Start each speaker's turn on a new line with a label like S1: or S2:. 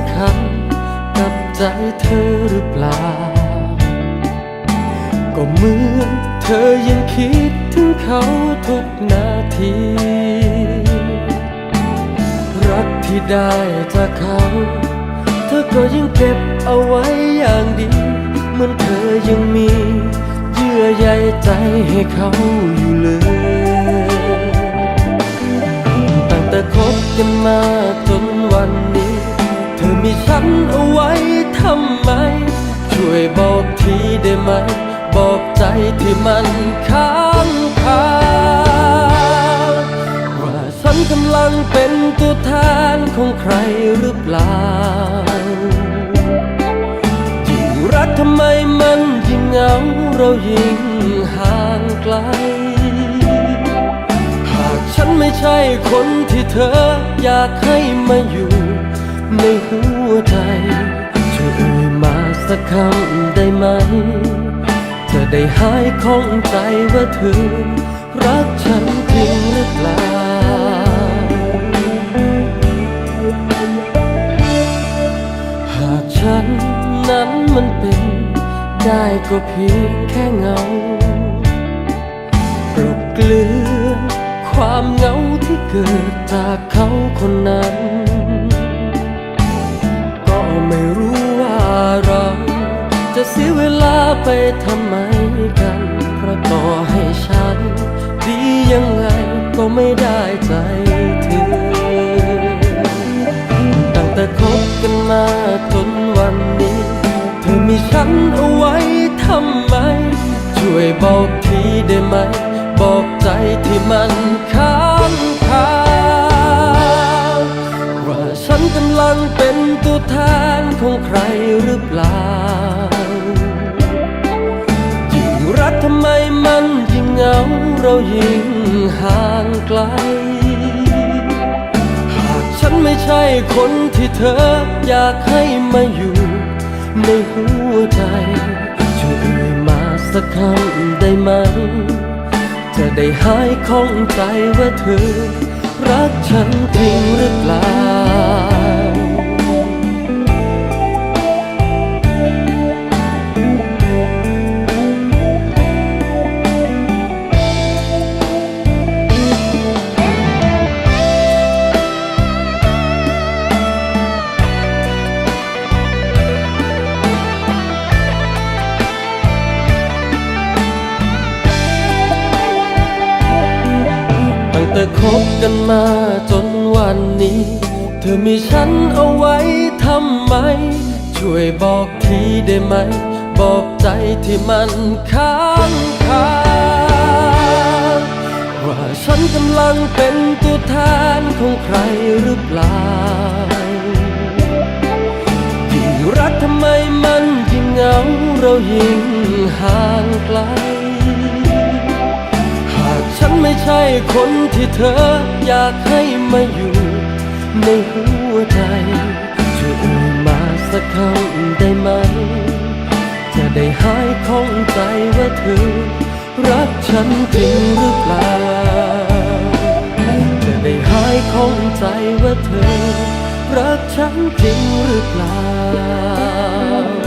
S1: ำคัญกับใจเธอหรือเปล่า ก็เหมือนเธอยังคิดถึงเขาทุกนาที รักที่ได้จากเขา เธอก็ยังเก็บเอาไว้อย่างดีเหมือนเธอยังมีเยื่อใยใจให้เขาอยู่เลยตั้งแต่คบกันมาจนวันนี้ นเอาไว้ทำไม ช่วยบอกทีได้ไหม บอกใจที่มันค้างคาว่าฉันกำลังเป็นตัวแทนของใครหรือเปล่ายิ่งรักทำไมมันยิ่งเหงาเรายิ่งห่างไกลหากฉันไม่ใช่คนที่เธออยากให้มาอยู่ในหัว สักคำได้ไหม จะได้หายข้องใจว่าเธอ รักฉันจริงหรือเปล่า หากฉันนั้นมันเป็น ได้ก็เพียงแค่เงากลบเกลือนความเหงาที่เกิดจากเขาคนนั้น ก็ไม่รู้ จะเสียเวลาไปทำไมกัน เพราะต่อให้ฉัน ดียังไงก็ไม่ได้ใจเธอ ตั้งแต่คบกันมาจนวันนี้ เธอมีฉันเอาไว้ทำไม ช่วยบอกทีได้ไหม บอกใจที่มันค้างคาว่าฉันกำลังเป็นตัวแทนของใครหรือเปล่าาเรายิ่งห่างไกล หากฉันไม่ใช่คนที่เธออยากให้มาอยู่ ในหัวใจช่วยเอ่ยมาสักคำได้ไหม จะได้หายข้องใจว่าเธอ รักฉันจริงหรือเปล่า แต่คบกันมาจนวันนี้ เธอมีฉันเอาไว้ทำไม ช่วยบอกทีได้ไหม บอกใจที่มันค้างคาว่าฉันกำลังเป็นตัวแทนของใครหรือเปล่ายิ่งรักทำไมมันยิ่งเหงาเรายิ่งห่างไกล นไม่ใช่คนที่เธออยากให้มาอยู่ ในหัวใจช่วยเอ่ยมาสักคำได้ไหม จะได้หายข้องใจว่าเธอ รักฉันจริงหรือเปล่า จะได้หายข้องใจว่าเธอ รักฉันจริงหรือเปล่า